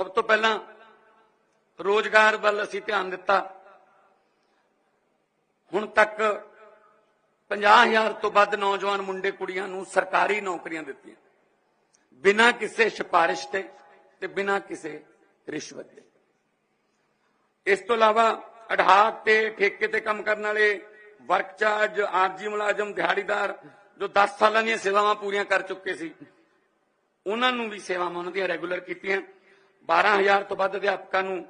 ਸਭ ਤੋਂ ਪਹਿਲਾਂ ਰੋਜ਼ਗਾਰ ਵੱਲ ਅਸੀਂ ਧਿਆਨ ਦਿੱਤਾ। ਹੁਣ ਤੱਕ 50000 ਤੋਂ ਵੱਧ ਨੌਜਵਾਨ ਮੁੰਡੇ ਕੁੜੀਆਂ ਨੂੰ ਸਰਕਾਰੀ ਨੌਕਰੀਆਂ ਦਿੱਤੀਆਂ। ਬਿਨਾਂ ਕਿਸੇ ਸਿਫਾਰਿਸ਼ ਤੇ ਤੇ ਬਿਨਾਂ ਕਿਸੇ ਰਿਸ਼ਵਤ ਦੇ। ਇਸ ਤੋਂ ਇਲਾਵਾ ਅਧਾਕ ਤੇ ਠੇਕੇ ਤੇ ਕੰਮ ਕਰਨ ਵਾਲੇ ਵਰਕ ਚਾਰਜ, ਆਰਜੀ ਮੁਲਾਜ਼ਮ, ਦਿਹਾੜੀਦਾਰ ਜੋ 10 ਸਾਲਾਂ ਦੀਆਂ ਸੇਵਾਵਾਂ ਪੂਰੀਆਂ ਕਰ ਚੁੱਕੇ ਸੀ, ਉਹਨਾਂ ਨੂੰ ਵੀ ਸੇਵਾਵਾਂ ਉਹਨਾਂ ਦੀਆਂ ਰੈਗੂਲਰ ਕੀਤੀਆਂ। 12000 ਤੋਂ ਵੱਧ ਅਧਿਆਪਕਾਂ ਨੂੰ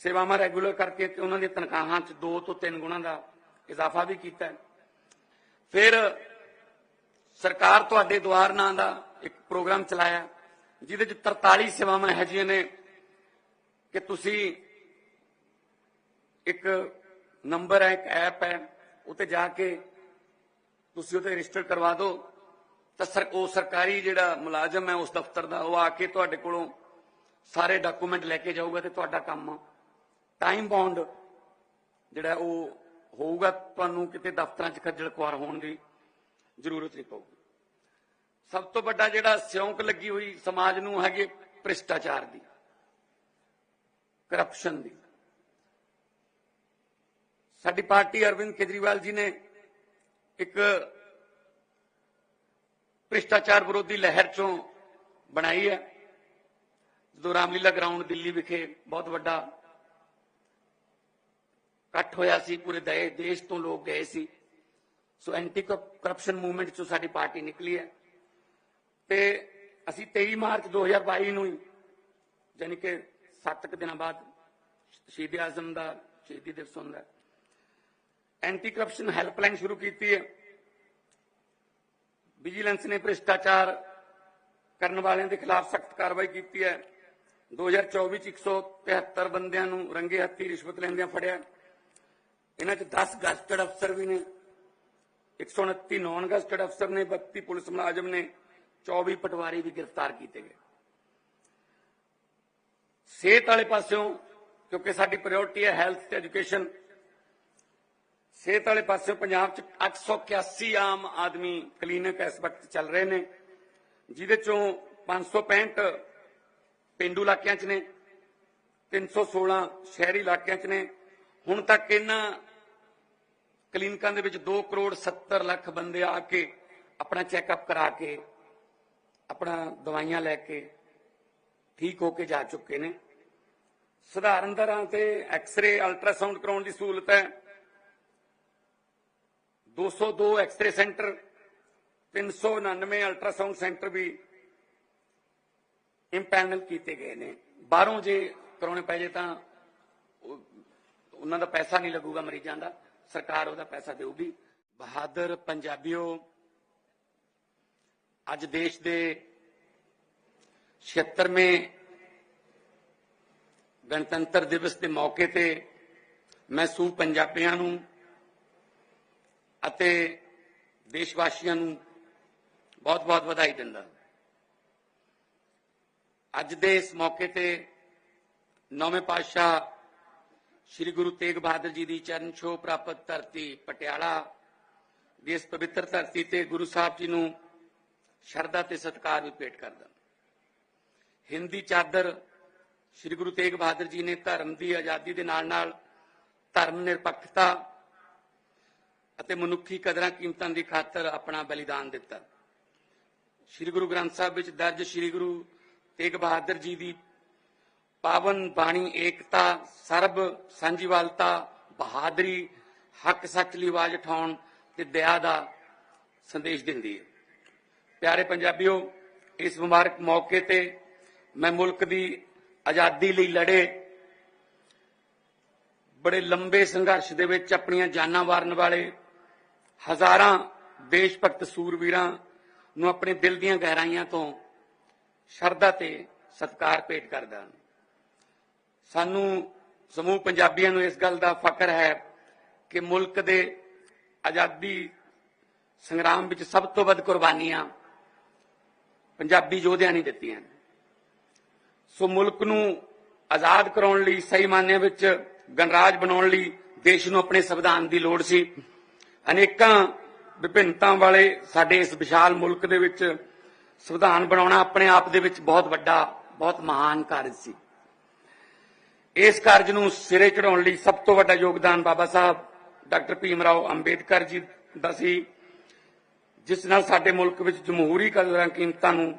ਸੇਵਾਵਾਂ ਰੈਗੂਲਰ ਕਰਕੇ ਤੇ ਉਹਨਾਂ ਦੀਆਂ ਤਨਖਾਹਾਂ 'ਚ 2 ਤੋਂ 3 ਗੁਣਾ ਦਾ ਇਜ਼ਾਫਾ ਵੀ ਕੀਤਾ ਫਿਰ ਸਰਕਾਰ ਤੁਹਾਡੇ ਦੁਆਰ ਨਾਂ ਦਾ ਇੱਕ ਪ੍ਰੋਗਰਾਮ ਚਲਾਇਆ, ਜਿਹਦੇ 'ਚ 43 ਸੇਵਾਵਾਂ ਇਹੋ ਜਿਹੀਆਂ ਨੇ ਕਿ ਤੁਸੀਂ ਇੱਕ ਨੰਬਰ ਹੈ, ਇੱਕ ਐਪ ਹੈ, ਉੱਤੇ ਜਾ ਕੇ ਤੁਸੀਂ ਉੱਤੇ ਰਜਿਸਟਰ ਕਰਵਾ ਦਿਓ। ਤਾਂ ਸਰ, ਉਹ ਸਰਕਾਰੀ ਜਿਹੜਾ ਮੁਲਾਜ਼ਮ ਹੈ, ਉਸ ਦਫ਼ਤਰ ਦਾ, ਉਹ ਆ ਕੇ ਤੁਹਾਡੇ ਕੋਲੋਂ ਸਾਰੇ ਡਾਕੂਮੈਂਟ ਲੈ ਕੇ ਜਾਊਗਾ ਤੇ ਤੁਹਾਡਾ ਕੰਮ ਟਾਈਮ ਬੌਂਡ ਜਿਹੜਾ ਉਹ ਹੋਊਗਾ, ਤੁਹਾਨੂੰ ਕਿਤੇ ਦਫ਼ਤਰਾਂ 'ਚ ਖੱਜਲ ਖੁਆਰ ਹੋਣ ਦੀ ਜ਼ਰੂਰਤ ਨਹੀਂ ਪਊਗੀ। ਸਭ ਤੋਂ ਵੱਡਾ ਜਿਹੜਾ ਸਿਉਂਕ ਲੱਗੀ ਹੋਈ ਸਮਾਜ ਨੂੰ ਹੈਗੀ ਭ੍ਰਿਸ਼ਟਾਚਾਰ ਦੀ ਕਰਪਸ਼ਨ ਦੀ। ਸਾਡੀ ਪਾਰਟੀ ਅਰਵਿੰਦ ਕੇਜਰੀਵਾਲ ਜੀ ਨੇ ਇੱਕ ਭ੍ਰਿਸ਼ਟਾਚਾਰ ਵਿਰੋਧੀ ਲਹਿਰ ਚੋਂ ਬਣਾਈ ਹੈ। ਜਦੋਂ ਰਾਮਲੀਲਾ ਗਰਾਊਂਡ ਦਿੱਲੀ ਵਿਖੇ ਬਹੁਤ ਵੱਡਾ ਇਕੱਠ ਹੋਇਆ ਸੀ, ਪੂਰੇ ਦੇਸ਼ ਤੋਂ ਲੋਕ ਗਏ ਸੀ। ਸੋ ਐਂਟੀ ਕਰਪਸ਼ਨ ਮੂਵਮੈਂਟ ਚੋਂ ਸਾਡੀ ਪਾਰਟੀ ਨਿਕਲੀ ਹੈ। ਤੇ ਅਸੀਂ 23 ਮਾਰਚ 2022 ਨੂੰ ਹੀ ਯਾਨੀ ਕਿ 7 ਕੁ ਦਿਨਾਂ ਬਾਅਦ ਸ਼ਹੀਦ ਆਜ਼ਮ ਦਾ, ਸ਼ਹੀਦੀ ਦਿਵਸ ਹੁੰਦਾ। ਐਂਟੀ ਕਰਪਸ਼ਨ ਹੈਲਪਲਾਈਨ ਸ਼ੁਰੂ ਕੀਤੀ ਹੈ। ਵਿਜੀਲੈਂਸ ਨੇ ਭ੍ਰਿਸ਼ਟਾਚਾਰ ਕਰਨ ਵਾਲਿਆਂ ਦੇ ਖਿਲਾਫ ਸਖਤ ਕਾਰਵਾਈ ਕੀਤੀ ਹੈ। 2024 ਚ 173 ਬੰਦਿਆਂ ਨੂੰ ਰੰਗੇ ਹੱਥੀ ਰਿਸ਼ਵਤ ਲੈਂਦਿਆਂ ਫੜਿਆ। ਇਹਨਾਂ ਚ 10 ਗਸਟਡ ਅਫਸਰ ਵੀ ਨੇ 129 ਨੌਨ ਗਸਟਡ ਅਫਸਰ ਨੇ 32 ਪੁਲਿਸ ਮੁਲਾਜ਼ਮ ਨੇ 24 ਪਟਵਾਰੀ ਵੀ ਗ੍ਰਿਫਤਾਰ ਕੀਤੇ ਗਏ। ਸਿਹਤ ਵਾਲੇ ਪਾਸਿਓਂ, ਕਿਉਂਕਿ ਸਾਡੀ ਪ੍ਰਾਇੋਰਟੀ ਹੈ ਹੈਲਥ ਤੇ ਐਜੂਕੇਸ਼ਨ ਸਿਹਤ ਵਾਲੇ ਪਾਸੇ ਪੰਜਾਬ 'ਚ 881 ਆਮ ਆਦਮੀ ਕਲੀਨਿਕ ਇਸ ਵਕਤ ਚੱਲ ਰਹੇ ਨੇ, ਜਿਹਦੇ ਚੋਂ 565 ਪਿੰਡੂ ਇਲਾਕਿਆਂ 'ਚ ਨੇ 316 ਸ਼ਹਿਰੀ ਇਲਾਕਿਆਂ 'ਚ ਨੇ। ਹੁਣ ਤੱਕ ਇਹਨਾਂ ਕਲੀਨਿਕਾਂ ਦੇ ਵਿੱਚ 2 ਕਰੋੜ 70 ਲੱਖ ਬੰਦੇ ਆ ਕੇ ਆਪਣਾ ਚੈੱਕਅਪ ਕਰਾ ਕੇ, ਆਪਣਾ ਦਵਾਈਆਂ ਲੈ ਕੇ ਠੀਕ ਹੋ ਕੇ ਜਾ ਚੁੱਕੇ ਨੇ। ਸਧਾਰਨ ਤਰ੍ਹਾਂ ਤੇ ਐਕਸ-ਰੇ, ਅਲਟਰਾਸਾਊਂਡ ਕਰਾਉਣ ਦੀ ਸਹੂਲਤ ਹੈ। 202 x ray centre 399 ultrasound centre ਵੀ ਇੰਪੈਨਲ ਕੀਤੇ ਗਏ ਨੇ। ਬਾਹਰੋਂ ਜੇ ਕਰਾਉਣੇ ਪੈ ਜੇ ਤਾਂ ਉਹਨਾਂ ਦਾ ਪੈਸਾ ਨਹੀਂ ਲੱਗੂਗਾ ਮਰੀਜ਼ਾਂ ਦਾ, ਸਰਕਾਰ ਉਹਦਾ ਪੈਸਾ ਦੇਊਗੀ। ਬਹਾਦਰ ਪੰਜਾਬੀਓ, ਅੱਜ ਦੇਸ਼ ਦੇ 76ਵੇਂ ਗਣਤੰਤਰ ਦਿਵਸ ਦੇ ਮੌਕੇ ਤੇ ਮੈਂ ਸੂ ਪੰਜਾਬੀਆਂ ਨੂੰ ਅਤੇ ਦੇਸ਼ ਵਾਸੀਆਂ ਨੂੰ ਬਹੁਤ-ਬਹੁਤ ਵਧਾਈ ਦਿੰਦਾ। ਅੱਜ ਦੇ ਇਸ ਮੌਕੇ ਤੇ ਨੌਵੇਂ ਪਾਤਸ਼ਾਹ ਸ੍ਰੀ ਗੁਰੂ ਤੇਗ ਬਹਾਦਰ ਜੀ ਦੀ ਚਰਨ ਛੋਹ ਪ੍ਰਾਪਤ ਧਰਤੀ ਪਟਿਆਲਾ ਦੀ ਇਸ ਪਵਿੱਤਰ ਧਰਤੀ ਤੇ ਗੁਰੂ ਸਾਹਿਬ ਜੀ ਨੂੰ ਸ਼ਰਧਾ ਤੇ ਸਤਿਕਾਰ ਵੀ ਭੇਟ ਕਰਦਾ। ਹਿੰਦੀ ਚਾਦਰ ਸ੍ਰੀ ਗੁਰੂ ਤੇਗ ਬਹਾਦਰ ਜੀ ਨੇ ਧਰਮ ਦੀ ਆਜ਼ਾਦੀ ਦੇ ਨਾਲ ਨਾਲ ਧਰਮ ਨਿਰਪੱਖਤਾ ਅਤੇ ਮਨੁੱਖੀ ਕਦਰਾਂ ਕੀਮਤਾਂ ਦੀ ਖਾਤਰ ਆਪਣਾ ਬਲੀਦਾਨ ਦਿੱਤਾ। ਸ੍ਰੀ ਗੁਰੂ ਗ੍ਰੰਥ ਸਾਹਿਬ ਵਿੱਚ ਦਰਜ ਸ੍ਰੀ ਗੁਰੂ ਤੇਗ ਬਹਾਦਰ ਜੀ ਦੀ ਪਾਵਨ ਬਾਣੀ, ਏਕਤਾ, ਸਰਬ ਸਾਂਝੀਵਾਲਤਾ ਬਹਾਦਰੀ, ਹੱਕ ਸੱਚ ਲਈ ਆਵਾਜ਼ ਉਠਾਉਣ ਤੇ ਦਇਆ ਦਾ ਸੰਦੇਸ਼ ਦਿੰਦੀ ਹੈ। ਪਿਆਰੇ ਪੰਜਾਬੀਓ, ਇਸ ਮੁਬਾਰਕ ਮੌਕੇ ਤੇ ਮੈਂ ਮੁਲਕ ਦੀ ਆਜ਼ਾਦੀ ਲਈ ਲੜੇ, ਬੜੇ ਲੰਬੇ ਸੰਘਰਸ਼ ਦੇ ਵਿੱਚ ਆਪਣੀਆਂ ਜਾਨਾਂ ਵਾਰਨ ਵਾਲੇ ਹਜ਼ਾਰਾਂ ਦੇਸ਼ ਭਗਤ ਸੂਰਵੀਰਾਂ ਨੂੰ ਆਪਣੇ ਦਿਲ ਦੀਆਂ ਗਹਿਰਾਈਆਂ ਤੋਂ ਸ਼ਰਧਾ ਤੇ ਸਤਿਕਾਰ ਭੇਟ ਕਰਦਾ ਸਾਨੂੰ ਸਮੂਹ ਪੰਜਾਬੀਆਂ ਨੂੰ ਇਸ ਗੱਲ ਦਾ ਫਖਰ ਹੈ ਕਿ ਮੁਲਕ ਦੇ ਆਜ਼ਾਦੀ ਸੰਗਰਾਮ ਵਿੱਚ ਸਭ ਤੋਂ ਵੱਧ ਕੁਰਬਾਨੀਆਂ ਪੰਜਾਬੀ ਯੋਧਿਆਂ ਨੇ ਦਿੱਤੀਆਂ ਸੋ ਮੁਲਕ ਨੂੰ ਆਜ਼ਾਦ ਕਰਾਉਣ ਲਈ, ਸਹੀ ਮਾਨਿਆਂ ਵਿੱਚ ਗਣਰਾਜ ਬਣਾਉਣ ਲਈ ਦੇਸ਼ ਨੂੰ ਆਪਣੇ ਸੰਵਿਧਾਨ ਦੀ ਲੋੜ ਸੀ। ਅਨੇਕਾਂ ਵਿਭਿੰਨਤਾ ਵਾਲੇ ਸਾਡੇ ਇਸ ਵਿਸ਼ਾਲ ਮੁਲਕ ਦੇ ਵਿੱਚ ਸੰਵਿਧਾਨ ਬਣਾਉਣਾ ਆਪਣੇ ਆਪ ਦੇ ਵਿੱਚ ਬਹੁਤ ਵੱਡਾ, ਬਹੁਤ ਮਹਾਨ ਕਾਰਜ ਸੀ। ਇਸ ਕਾਰਜ ਨੂੰ ਸਿਰੇ ਚੜਾਉਣ ਲਈ ਸਭ ਤੋਂ ਵੱਡਾ ਯੋਗਦਾਨ ਬਾਬਾ ਸਾਹਿਬ, ਡਾਕਟਰ ਭੀਮ ਰਾਓ ਅੰਬੇਦਕਰ ਜੀ ਦਾ ਸੀ, ਜਿਸ ਨਾਲ ਸਾਡੇ ਮੁਲਕ ਵਿੱਚ ਜਮਹੂਰੀ ਕਦਰਾਂ ਕੀਮਤਾਂ ਨੂੰ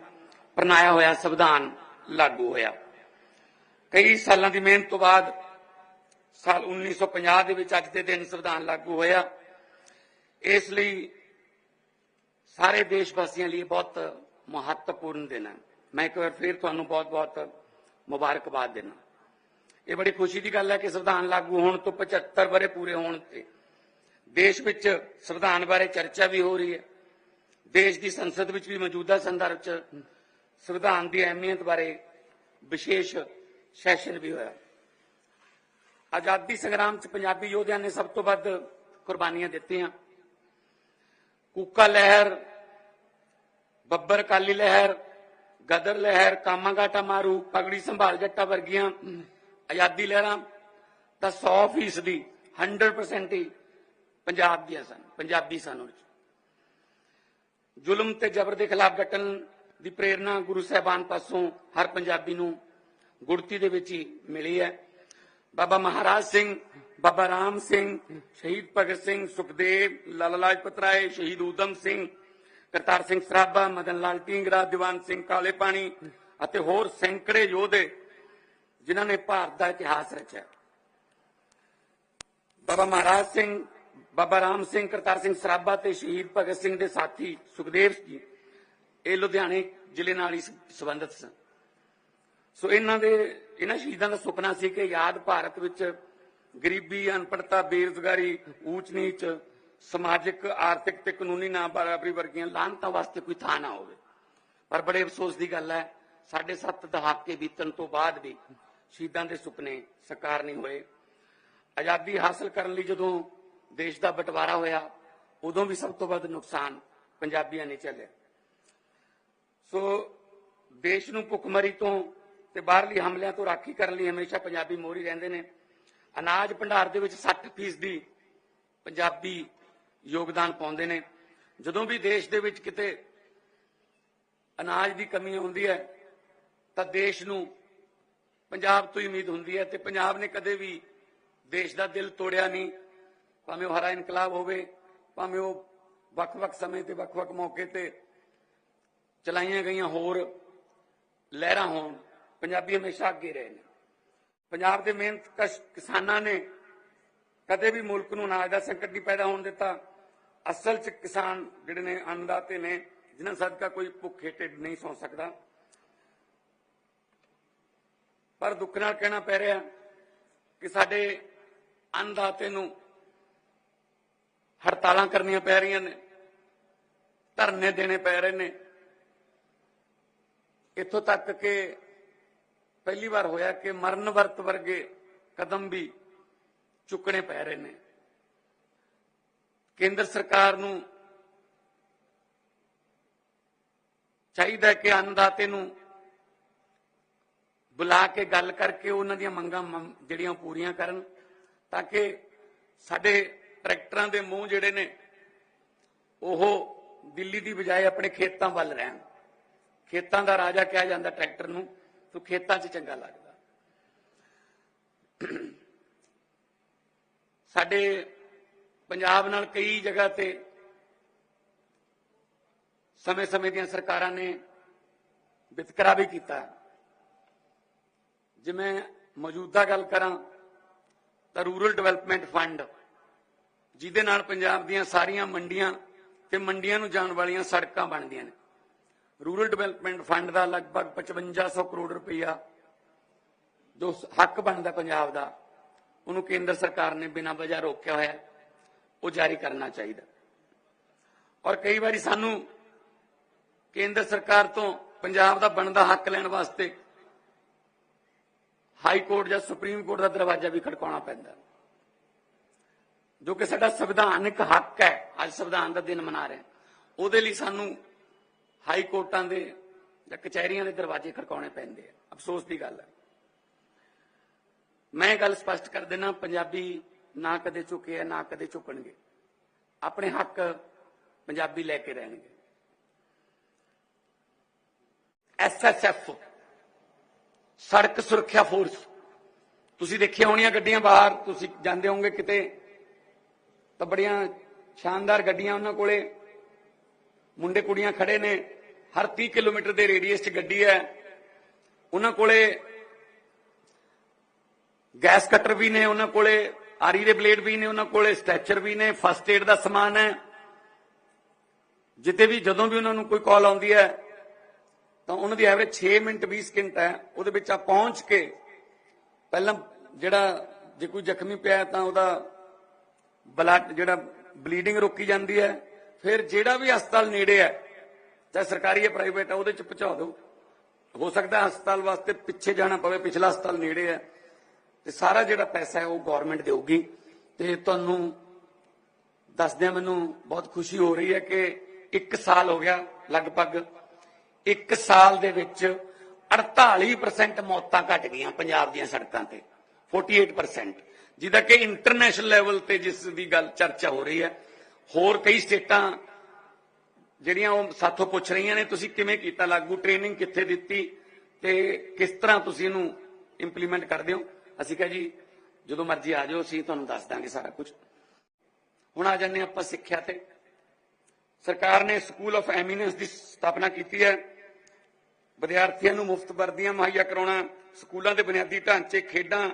ਪ੍ਰਣਾਇਆ ਹੋਇਆ ਸੰਵਿਧਾਨ ਲਾਗੂ ਹੋਇਆ। ਕਈ ਸਾਲਾਂ ਦੀ ਮਿਹਨਤ ਤੋਂ ਬਾਅਦ ਸਾਲ 1950 ਦੇ ਵਿੱਚ ਅੱਜ ਦੇ ਦਿਨ ਸੰਵਿਧਾਨ ਲਾਗੂ ਹੋਇਆ। ਇਸ ਲਈ ਸਾਰੇ ਦੇਸ਼ ਵਾਸੀਆਂ ਲਈ ਬਹੁਤ ਮਹੱਤਵਪੂਰਨ ਦਿਨ ਹੈ। ਮੈਂ ਇੱਕ ਵਾਰ ਫਿਰ ਤੁਹਾਨੂੰ ਬਹੁਤ-ਬਹੁਤ ਮੁਬਾਰਕਬਾਦ ਦੇਣਾ ਇਹ ਬੜੀ ਖੁਸ਼ੀ ਦੀ ਗੱਲ ਹੈ ਕਿ ਸੰਵਿਧਾਨ ਲਾਗੂ ਹੋਣ ਤੋਂ 75 ਬਰੇ ਪੂਰੇ ਹੋਣ ਤੇ ਦੇਸ਼ ਵਿੱਚ ਸੰਵਿਧਾਨ ਬਾਰੇ ਚਰਚਾ ਵੀ ਹੋ ਰਹੀ ਹੈ। ਦੇਸ਼ ਦੀ ਸੰਸਦ ਵਿੱਚ ਵੀ ਮੌਜੂਦਾ ਸੰਦਰਭ 'ਚ ਸੰਵਿਧਾਨ ਦੀ ਅਹਿਮੀਅਤ ਬਾਰੇ ਵਿਸ਼ੇਸ਼ ਸੈਸ਼ਨ ਵੀ ਹੋਇਆ। ਆਜ਼ਾਦੀ ਸੰਗਰਾਮ 'ਚ ਪੰਜਾਬੀ ਯੋਧਿਆਂ ਨੇ ਸਭ ਤੋਂ ਵੱਧ ਕੁਰਬਾਨੀਆਂ ਦਿੱਤੀਆਂ। ਕੂਕਾ ਲਹਿਰ ਬੱਬਰ ਕਾਲੀ ਲਹਿਰ, ਗਦਰ ਲਹਿਰ, ਕਾਮਾਗਾਟਾ ਮਾਰੂ, ਪਗੜੀ ਸੰਭਾਲ ਜੱਟਾ ਵਰਗੀਆਂ ਆਜ਼ਾਦੀ ਲਹਿਰਾਂ ਤਾਂ 100% ਦੀ 100% ਹੀ ਪੰਜਾਬ ਦੀਆਂ ਸਨ, ਪੰਜਾਬੀ ਸਨ ਉਹ ਜ਼ੁਲਮ ਤੇ ਜ਼ਬਰ ਦੇ ਖਿਲਾਫ ਡਟਣ ਦੀ ਪ੍ਰੇਰਣਾ ਗੁਰੂ ਸਾਹਿਬਾਨ ਪਾਸੋਂ ਹਰ ਪੰਜਾਬੀ ਨੂੰ ਗੁੜਤੀ ਦੇ ਵਿੱਚ ਹੀ ਮਿਲੀ ਹੈ। ਬਾਬਾ ਮਹਾਰਾਜ ਸਿੰਘ, ਬਾਬਾ ਰਾਮ ਸਿੰਘ, ਸ਼ਹੀਦ ਭਗਤ ਸਿੰਘ, ਸੁਖਦੇਵ, ਲਾਲਾ ਲਾਜਪਤ ਰਾਏ, ਸ਼ਹੀਦ ਊਧਮ ਸਿੰਘ ਕਰਤਾਰ ਸਿੰਘ ਸਰਾਭਾ, ਮਦਨ ਲਾਲ ਢੀਂਗਰਾ ਦੀਵਾਨ ਸਿੰਘ ਕਾਲੇ ਪਾਣੀ ਅਤੇ ਹੋਰ ਸੈਂਕੜੇ ਯੋਧੇ ਜਿਨ੍ਹਾਂ ਨੇ ਭਾਰਤ ਦਾ ਇਤਿਹਾਸ ਰਚਿਆ। ਬਾਬਾ ਮਹਾਰਾਜ ਸਿੰਘ, ਬਾਬਾ ਰਾਮ ਸਿੰਘ, ਕਰਤਾਰ ਸਿੰਘ ਸਰਾਭਾ ਤੇ ਸ਼ਹੀਦ ਭਗਤ ਸਿੰਘ ਦੇ ਸਾਥੀ ਸੁਖਦੇਵ ਜੀ, ਇਹ ਲੁਧਿਆਣੇ ਜ਼ਿਲ੍ਹੇ ਨਾਲ ਹੀ ਸੰਬੰਧਿਤ ਸਨ। ਸੋ ਇਹਨਾਂ ਦੇ, ਇਹਨਾਂ ਸ਼ਹੀਦਾਂ ਦਾ ਸੁਪਨਾ ਸੀ ਕਿ ਯਾਦ ਭਾਰਤ ਵਿੱਚ ਗਰੀਬੀ ਅਨਪੜਤਾ ਬੇਰੁਜ਼ਗਾਰੀ ਊਚ ਨੀਚ ਸਮਾਜਿਕ, ਆਰਥਿਕ ਤੇ ਕਾਨੂੰਨੀ ਨਾ ਬਰਾਬਰੀ ਵਰਗੀਆਂ ਲਾਹਨਤਾਂ ਵਾਸਤੇ ਕੋਈ ਥਾਂ ਨਾ ਹੋਵੇ। ਪਰ ਬੜੇ ਅਫਸੋਸ ਦੀ ਗੱਲ ਹੈ ਸਾਡੇ ਸੱਤ ਦਹਾਕੇ ਬੀਤਣ ਤੋਂ ਬਾਅਦ ਵੀ ਸ਼ਹੀਦਾਂ ਦੇ ਸੁਪਨੇ ਸਾਕਾਰ ਨਹੀਂ ਹੋਏ। ਆਜ਼ਾਦੀ ਹਾਸਲ ਕਰਨ ਲਈ ਜਦੋਂ ਦੇਸ਼ ਦਾ ਬਟਵਾਰਾ ਹੋਇਆ, ਉਦੋਂ ਵੀ ਸਭ ਤੋਂ ਵੱਧ ਨੁਕਸਾਨ ਪੰਜਾਬੀਆਂ ਨੇ ਚੱਲਿਆ ਸੋ ਦੇਸ਼ ਨੂੰ ਭੁੱਖਮਰੀ ਤੋਂ ਤੇ ਬਾਹਰਲੀ ਹਮਲਿਆਂ ਤੋਂ ਰਾਖੀ ਕਰਨ ਲਈ ਹਮੇਸ਼ਾ ਪੰਜਾਬੀ ਮੋਹਰੀ ਰਹਿੰਦੇ ਨੇ। ਅਨਾਜ ਭੰਡਾਰ ਦੇ ਵਿੱਚ 60% ਦੀ ਪੰਜਾਬੀ ਯੋਗਦਾਨ ਪਾਉਂਦੇ ਨੇ। ਜਦੋਂ ਵੀ ਦੇਸ਼ ਦੇ ਵਿੱਚ ਕਿਤੇ ਅਨਾਜ ਦੀ ਕਮੀ ਹੁੰਦੀ ਹੈ, ਤਾਂ ਦੇਸ਼ ਨੂੰ ਪੰਜਾਬ ਤੋਂ ਹੀ ਉਮੀਦ ਹੁੰਦੀ ਹੈ ਤੇ ਪੰਜਾਬ ਨੇ ਕਦੇ ਵੀ ਦੇਸ਼ ਦਾ ਦਿਲ ਤੋੜਿਆ ਨਹੀਂ। ਭਾਵੇਂ ਉਹ ਹਰਾ ਇਨਕਲਾਬ ਹੋਵੇ, ਭਾਵੇਂ ਉਹ ਵੱਖ-ਵੱਖ ਸਮੇਂ ਤੇ ਵੱਖ-ਵੱਖ ਮੌਕੇ ਤੇ ਚਲਾਈਆਂ ਗਈਆਂ ਹੋਰ ਲਹਿਰਾਂ ਹੋਣ, ਪੰਜਾਬੀ ਹਮੇਸ਼ਾ ਅੱਗੇ ਰਹੇ ਨੇ। ਪੰਜਾਬ ਦੇ ਮਿਹਨਤ ਕਸ਼ ਕਿਸਾਨਾਂ ਨੇ ਕਦੇ ਵੀ ਮੁਲਕ ਨੂੰ ਅਨਾਜ ਦਾ ਸੰਕਟ ਨਹੀਂ ਪੈਦਾ ਹੋਣ ਦਿੱਤਾ। ਅਸਲ 'ਚ ਕਿਸਾਨ ਜਿਹੜੇ ਨੇ ਅੰਨਦਾਤੇ ਨੇ, ਜਿਨ੍ਹਾਂ ਸਦਕਾ ਕੋਈ ਭੁੱਖੇ ਢਿੱਡ ਨਹੀਂ ਸੌ ਸਕਦਾ। ਪਰ ਦੁੱਖ ਨਾਲ ਕਹਿਣਾ ਪੈ ਰਿਹਾ ਕਿ ਸਾਡੇ ਅੰਨਦਾਤੇ ਨੂੰ ਹੜਤਾਲਾਂ ਕਰਨੀਆਂ ਪੈ ਰਹੀਆਂ ਨੇ, ਧਰਨੇ ਦੇਣੇ ਪੈ ਰਹੇ ਨੇ। ਇੱਥੋਂ ਤੱਕ ਕਿ ਪਹਿਲੀ ਵਾਰ ਹੋਇਆ ਕਿ ਮਰਨ ਵਰਤ ਵਰਗੇ ਕਦਮ ਵੀ ਚੁੱਕਣੇ ਪੈ ਰਹੇ ਨੇ। ਕੇਂਦਰ ਸਰਕਾਰ ਨੂੰ ਚਾਹੀਦਾ ਕਿ ਅੰਨਦਾਤੇ ਨੂੰ ਬੁਲਾ ਕੇ ਗੱਲ ਕਰਕੇ ਉਹਨਾਂ ਦੀਆਂ ਮੰਗਾਂ ਜਿਹੜੀਆਂ ਪੂਰੀਆਂ ਕਰਨ ਤਾਂ ਕਿ ਸਾਡੇ ਟਰੈਕਟਰਾਂ ਦੇ ਮੂੰਹ ਜਿਹੜੇ ਨੇ ਉਹ ਦਿੱਲੀ ਦੀ ਬਜਾਏ ਆਪਣੇ ਖੇਤਾਂ ਵੱਲ ਰਹਿਣ। ਖੇਤਾਂ ਦਾ ਰਾਜਾ ਕਿਹਾ ਜਾਂਦਾ ਟਰੈਕਟਰ ਨੂੰ, ਤੂੰ ਖੇਤਾਂ 'ਚ ਚੰਗਾ ਲੱਗਦਾ। ਸਾਡੇ ਪੰਜਾਬ ਨਾਲ ਕਈ ਜਗ੍ਹਾ ਤੇ ਸਮੇਂ-ਸਮੇਂ ਦੀਆਂ ਸਰਕਾਰਾਂ ਨੇ ਵਿਤਕਰਾ ਵੀ ਕੀਤਾ। ਜਿਵੇਂ ਮੌਜੂਦਾ ਗੱਲ ਕਰਾਂ ਤਾਂ ਰੂਰਲ ਡਿਵੈਲਪਮੈਂਟ ਫੰਡ, ਜਿਹਦੇ ਨਾਲ ਪੰਜਾਬ ਦੀਆਂ ਸਾਰੀਆਂ ਮੰਡੀਆਂ ਤੇ ਮੰਡੀਆਂ ਨੂੰ ਜਾਣ ਵਾਲੀਆਂ ਸੜਕਾਂ ਬਣਦੀਆਂ ਨੇ। ਰੂਰਲ ਡਿਵੈਲਪਮੈਂਟ ਫੰਡ ਦਾ ਲਗਭਗ 5500 ਕਰੋੜ ਰੁਪਈਆ ਜੋ ਹੱਕ ਬਣਦਾ ਪੰਜਾਬ ਦਾ, ਉਹਨੂੰ ਕੇਂਦਰ ਸਰਕਾਰ ਨੇ ਬਿਨਾਂ ਵਜ੍ਹਾ ਰੋਕਿਆ ਹੋਇਆ। ਉਹ ਜਾਰੀ ਕਰਨਾ ਚਾਹੀਦਾ। ਔਰ ਕਈ ਵਾਰੀ ਸਾਨੂੰ ਕੇਂਦਰ ਸਰਕਾਰ ਤੋਂ ਪੰਜਾਬ ਦਾ ਬਣਦਾ ਹੱਕ ਲੈਣ ਵਾਸਤੇ ਹਾਈ ਕੋਰਟ ਜਾਂ ਸੁਪਰੀਮ ਕੋਰਟ ਦਾ ਦਰਵਾਜ਼ਾ ਵੀ ਖੜਕਾਉਣਾ ਪੈਂਦਾ। ਜੋ ਕਿ ਸਾਡਾ ਸੰਵਿਧਾਨਿਕ ਹੱਕ ਹੈ, ਅੱਜ ਸੰਵਿਧਾਨ ਦਾ ਦਿਨ ਮਨਾ ਰਹੇ ਉਹਦੇ ਲਈ ਸਾਨੂੰ ਹਾਈ ਕੋਰਟਾਂ ਦੇ ਜਾਂ ਕਚਹਿਰੀਆਂ ਦੇ ਦਰਵਾਜ਼ੇ ਖੜਕਾਉਣੇ ਪੈਂਦੇ ਆ। ਅਫਸੋਸ ਦੀ ਗੱਲ ਹੈ। ਮੈਂ ਇਹ ਗੱਲ ਸਪਸ਼ਟ ਕਰ ਦੇਣਾ ਪੰਜਾਬੀ ਨਾ ਕਦੇ ਝੁਕੇ ਆ, ਨਾ ਕਦੇ ਝੁਕਣਗੇ ਆਪਣੇ ਹੱਕ ਪੰਜਾਬੀ ਲੈ ਕੇ ਰਹਿਣਗੇ। ਐਸਐਸਐਫ ਸੜਕ ਸੁਰੱਖਿਆ ਫੋਰਸ। ਤੁਸੀਂ ਦੇਖਿਆ ਹੋਣੀਆਂ ਗੱਡੀਆਂ ਬਾਹਰ, ਤੁਸੀਂ ਜਾਂਦੇ ਹੋਵੋਗੇ ਕਿਤੇ। ਤਾਂ ਬੜੀਆਂ ਸ਼ਾਨਦਾਰ ਗੱਡੀਆਂ ਉਹਨਾਂ ਕੋਲੇ। ਮੁੰਡੇ ਕੁੜੀਆਂ ਖੜੇ ਨੇ। ਹਰ 30 ਕਿਲੋਮੀਟਰ ਦੇ ਰੇਡੀਅਸ 'ਚ ਗੱਡੀ ਹੈ। ਉਹਨਾਂ ਕੋਲੇ ਗੈਸ ਕਟਰ ਵੀ ਨੇ ਉਹਨਾਂ ਕੋਲੇ। ਆਰੀ ਦੇ ਬਲੇਡ ਵੀ ਨੇ, ਉਹਨਾਂ ਕੋਲੇ ਸਟੈਚਰ ਵੀ ਨੇ ਫਸਟ ਏਡ ਦਾ ਸਮਾਨ ਹੈ। ਜਿੱਤੇ ਵੀ, ਜਦੋਂ ਵੀ ਉਹਨਾਂ ਨੂੰ ਕੋਈ ਕਾਲ ਆਉਂਦੀ ਹੈ, ਤਾਂ ਉਹਨਾਂ ਦੀ ਐਵਰੇਜ 6 ਮਿੰਟ 20 ਸਕਿੰਟ ਹੈ। ਉਹਦੇ ਵਿੱਚ ਆ ਪਹੁੰਚ ਕੇ ਪਹਿਲਾਂ ਜਿਹੜਾ ਜੇ ਕੋਈ ਜ਼ਖਮੀ ਪਿਆ ਤਾਂ ਉਹਦਾ ਬਲੱਡ ਜਿਹੜਾ ਬਲੀਡਿੰਗ ਰੋਕੀ ਜਾਂਦੀ ਹੈ। ਫਿਰ ਜਿਹੜਾ ਵੀ ਹਸਪਤਾਲ ਨੇੜੇ ਹੈ, ਚਾਹੇ ਸਰਕਾਰੀ ਹੈ ਪ੍ਰਾਈਵੇਟ ਹੈ, ਉਹਦੇ ਚ ਪਹੁੰਚਾ ਦਿਓ। ਹੋ ਸਕਦਾ ਹਸਪਤਾਲ ਵਾਸਤੇ ਪਿੱਛੇ ਜਾਣਾ ਪਵੇ, ਪਿਛਲਾ ਹਸਪਤਾਲ ਨੇੜੇ ਹੈ। ਤੇ ਸਾਰਾ ਜਿਹੜਾ ਪੈਸਾ ਹੈ ਉਹ ਗਵਰਨਮੈਂਟ ਦੇਊਗੀ। ਤੇ ਤੁਹਾਨੂੰ ਦੱਸਦਿਆਂ ਮੈਨੂੰ ਬਹੁਤ ਖੁਸ਼ੀ ਹੋ ਰਹੀ ਹੈ ਕਿ 1 ਸਾਲ ਹੋ ਗਿਆ ਲਗਭਗ। 1 ਸਾਲ ਦੇ ਵਿੱਚ 48% ਮੌਤਾਂ ਘਟ ਗਈਆਂ ਪੰਜਾਬ ਦੀਆਂ ਸੜਕਾਂ ਤੇ। 48% ਜਿਹਦਾ ਕਿ ਇੰਟਰਨੈਸ਼ਨਲ ਲੈਵਲ ਤੇ ਜਿਸ ਦੀ ਗੱਲ ਚਰਚਾ ਹੋ ਰਹੀ ਹੈ। ਹੋਰ ਕਈ ਸਟੇਟਾਂ ਜਿਹੜੀਆਂ ਉਹ ਸਾਥੋਂ ਪੁੱਛ ਰਹੀਆਂ ਨੇ, ਤੁਸੀਂ ਕਿਵੇਂ ਕੀਤਾ? ਲਾਗੂ ਟ੍ਰੇਨਿੰਗ ਕਿੱਥੇ ਦਿੱਤੀ? ਤੇ ਕਿਸ ਤਰ੍ਹਾਂ ਤੁਸੀਂ ਇਹਨੂੰ ਇੰਪਲੀਮੈਂਟ ਕਰਦੇ ਹੋ? ਅਸੀਂ ਕਿਹਾ ਜੀ, ਜਦੋਂ ਮਰਜ਼ੀ ਆ ਜਾਓ, ਅਸੀਂ ਤੁਹਾਨੂੰ ਦੱਸ ਦਾਂਗੇ ਸਾਰਾ ਕੁਝ। ਹੁਣ ਆ ਜਾਂਦੇ ਆਪਾਂ ਸਿੱਖਿਆ ਤੇ। ਸਰਕਾਰ ਨੇ ਸਕੂਲ ਆਫ ਐਮੀਨੈਂਸ ਦੀ ਸਥਾਪਨਾ ਕੀਤੀ ਹੈ। ਵਿਦਿਆਰਥੀਆਂ ਨੂੰ ਮੁਫਤ ਵਰਦੀਆਂ ਮੁਹੱਈਆ ਕਰਾਉਣਾ, ਸਕੂਲਾਂ ਦੇ ਬੁਨਿਆਦੀ ਢਾਂਚੇ, ਖੇਡਾਂ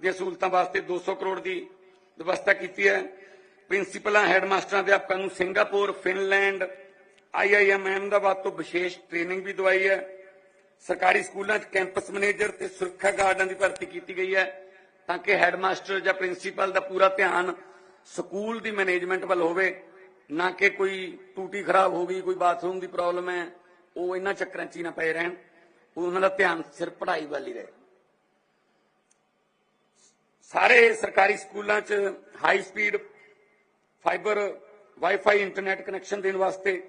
ਦੀਆਂ ਸਹੂਲਤਾਂ ਵਾਸਤੇ 200 ਕਰੋੜ ਦੀ ਵਿਵਸਥਾ ਕੀਤੀ ਹੈ। ਪ੍ਰਿੰਸੀਪਲਾਂ ਹੈਡਮਾਸਟਰਾਂ ਅਧਿਆਪਕਾਂ ਨੂੰ ਸਿੰਗਾਪੁਰ ਫਿਨਲੈਂਡ ਆਈਆਈਐਮ ਅਹਿਮਦਾਬਾਦ ਤੋਂ ਵਿਸ਼ੇਸ਼ ਟ੍ਰੇਨਿੰਗ ਵੀ ਦਵਾਈ ਹੈ। ਸਰਕਾਰੀ ਸਕੂਲਾਂ 'ਚ ਕੈਂਪਸ ਮੈਨੇਜਰ ਤੇ ਸੁਰੱਖਿਆ ਗਾਰਡਾਂ ਦੀ ਭਰਤੀ ਕੀਤੀ ਗਈ ਹੈ ਤਾਂ ਕਿ ਹੈਡਮਾਸਟਰ ਜਾਂ ਪ੍ਰਿੰਸੀਪਲ ਦਾ ਪੂਰਾ ਧਿਆਨ ਸਕੂਲ ਦੀ ਮੈਨੇਜਮੈਂਟ ਵੱਲ ਹੋਵੇ, ਨਾ ਕਿ ਕੋਈ ਟੂਟੀ ਖਰਾਬ ਹੋ ਗਈ, ਕੋਈ ਬਾਥਰੂਮ ਦੀ ਪ੍ਰੋਬਲਮ ਹੈ, ਉਹ ਇਹਨਾਂ ਚੱਕਰਾਂ 'ਚ ਹੀ ਨਾ ਪਏ ਰਹਿਣ। ਉਹਨਾਂ ਦਾ ਧਿਆਨ ਸਿਰਫ ਪੜ੍ਹਾਈ ਵੱਲ ਹੀ ਰਹੇ। ਸਾਰੇ ਸਰਕਾਰੀ ਸਕੂਲਾਂ 'ਚ high speed fibre wifi internet connection ਦੇਣ ਵਾਸਤੇ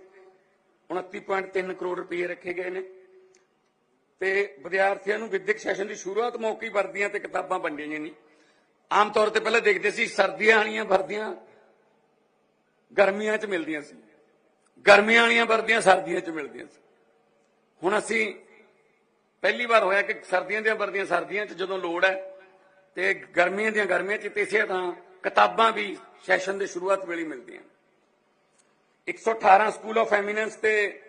29.3 ਕਰੋੜ ਰੁਪਏ ਰੱਖੇ ਗਏ ਨੇ। ਤੇ ਵਿਦਿਆਰਥੀਆਂ ਨੂੰ ਵਿਦਿਅਕ ਸੈਸ਼ਨ ਦੀ ਸ਼ੁਰੂਆਤ ਮੌਕੇ ਵਰਦੀਆਂ ਤੇ ਕਿਤਾਬਾਂ ਵੰਡੀਆਂ ਨਹੀਂ ਆਮ ਤੌਰ ਤੇ ਪਹਿਲਾਂ ਦੇਖਦੇ ਸੀ ਸਰਦੀਆਂ ਵਾਲੀਆਂ ਵਰਦੀਆਂ ਗਰਮੀਆਂ 'ਚ ਮਿਲਦੀਆਂ ਸੀ। ਗਰਮੀਆਂ ਵਾਲੀਆਂ ਵਰਦੀਆਂ ਸਰਦੀਆਂ 'ਚ ਮਿਲਦੀਆਂ ਸੀ। ਹੁਣ ਅਸੀਂ ਪਹਿਲੀ ਵਾਰ ਹੋਇਆ ਕਿ ਸਰਦੀਆਂ ਦੀਆਂ, ਵਰਦੀਆਂ ਸਰਦੀਆਂ 'ਚ ਜਦੋਂ ਲੋੜ ਹੈ ਤੇ ਗਰਮੀਆਂ ਦੀਆਂ ਗਰਮੀਆਂ 'ਚ ਤੇ ਇਸੇ ਤਰ੍ਹਾਂ ਕਿਤਾਬਾਂ ਵੀ ਸੈਸ਼ਨ ਦੇ ਸ਼ੁਰੂਆਤ ਵੇਲੇ ਹੀ ਮਿਲਦੀਆਂ। 118 ਸਕੂਲ ਆਫ ਐਮੀਨੈਂਸ ਤੇ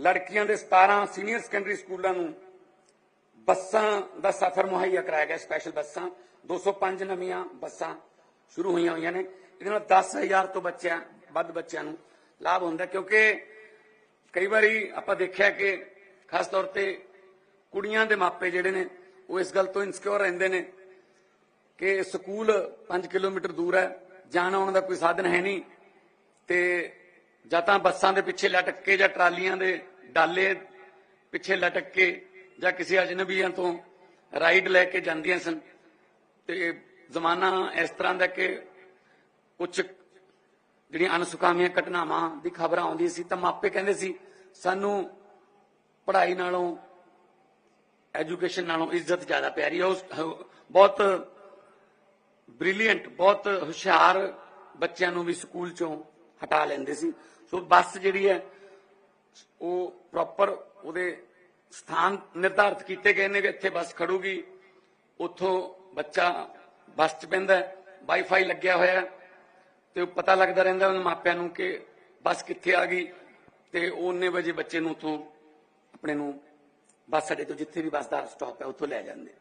ਲੜਕੀਆਂ ਦੇ 17 ਸੀਨੀਅਰ ਸੈਕੰਡਰੀ ਸਕੂਲਾਂ ਨੂੰ ਬੱਸਾਂ ਦਾ ਸਫ਼ਰ ਮੁਹੱਈਆ ਕਰਾਇਆ ਗਿਆ, ਸਪੈਸ਼ਲ ਬੱਸਾਂ। 205 ਨਵੀਆਂ ਬੱਸਾਂ ਸ਼ੁਰੂ ਹੋਈਆਂ ਹੋਈਆਂ ਨੇ। ਇਹਦੇ ਨਾਲ 10000 ਤੋਂ ਬੱਚਿਆਂ, ਵੱਧ ਬੱਚਿਆਂ ਨੂੰ ਲਾਭ ਹੁੰਦਾ ਕਿਉਂਕਿ ਕਈ ਵਾਰੀ ਆਪਾਂ ਦੇਖਿਆ ਕਿ ਖਾਸ ਤੌਰ ਤੇ ਕੁੜੀਆਂ ਦੇ ਮਾਪੇ ਜਿਹੜੇ ਨੇ, ਉਹ ਇਸ ਗੱਲ ਤੋਂ ਇਨਸਿਕਿਉਰ ਰਹਿੰਦੇ ਨੇ ਕਿ ਸਕੂਲ 5 ਕਿਲੋਮੀਟਰ ਦੂਰ ਹੈ, ਜਾਣ ਆਉਣ ਦਾ ਕੋਈ ਸਾਧਨ ਹੈ ਨਹੀਂ ਤੇ ਜਾਂ ਤਾਂ ਬੱਸਾਂ ਦੇ ਪਿੱਛੇ ਲਟਕ ਕੇ ਜਾਂ ਟਰਾਲੀਆਂ ਦੇ ਡਾਲੇ ਪਿੱਛੇ ਲਟਕ ਕੇ ਜਾਂ ਕਿਸੇ ਅਜਨਬੀਆਂ ਤੋਂ ਰਾਈਡ ਲੈ ਕੇ ਜਾਂਦੀਆਂ ਸਨ। ਤੇ ਜ਼ਮਾਨਾ ਇਸ ਤਰ੍ਹਾਂ ਦਾ ਕਿ ਕੁਝ ਜਿਹੜੀਆਂ ਅਨਸੁਖਾਵੀਆਂ ਘਟਨਾਵਾਂ ਦੀ ਖਬਰਾਂ ਆਉਂਦੀਆਂ ਸੀ ਤਾਂ ਮਾਪੇ ਕਹਿੰਦੇ ਸੀ, ਸਾਨੂੰ ਪੜ੍ਹਾਈ ਨਾਲੋਂ ਐਜੂਕੇਸ਼ਨ ਨਾਲੋਂ ਇੱਜ਼ਤ ਜ਼ਿਆਦਾ ਪਿਆਰੀ ਹੈ ਉਸ ਬਹੁਤ ਬ੍ਰਿਲੀਅੰਟ ਬਹੁਤ ਹੁਸ਼ਿਆਰ ਬੱਚਿਆਂ ਨੂੰ ਵੀ ਸਕੂਲ ਚੋਂ ਹਟਾ ਲੈਂਦੇ ਸੀ। ਸੋ ਬੱਸ ਜਿਹੜੀ ਹੈ, ਉਹ ਪ੍ਰੋਪਰ ਉਹਦੇ ਸਥਾਨ ਨਿਰਧਾਰਿਤ ਕੀਤੇ ਗਏ ਨੇ ਕਿ ਇੱਥੇ ਬੱਸ ਖੜੂਗੀ। ਉੱਥੋਂ ਬੱਚਾ ਬੱਸ 'ਚ ਪੈਂਦਾ ਵਾਈਫਾਈ ਲੱਗਿਆ ਹੋਇਆ ਤੇ ਉਹ ਪਤਾ ਲੱਗਦਾ ਰਹਿੰਦਾ ਉਹਨਾਂ ਮਾਪਿਆਂ ਨੂੰ ਕਿ ਬੱਸ ਕਿੱਥੇ ਆ ਗਈ ਤੇ ਉਹਨੇ ਵਜੇ ਬੱਚੇ ਨੂੰ ਉੱਥੋਂ ਆਪਣੇ ਨੂੰ ਬੱਸ ਅੱਡੇ ਤੋਂ ਜਿੱਥੇ ਵੀ ਬੱਸ ਦਾ ਸਟਾਪ ਹੈ, ਉੱਥੋਂ ਲੈ ਜਾਂਦੇ।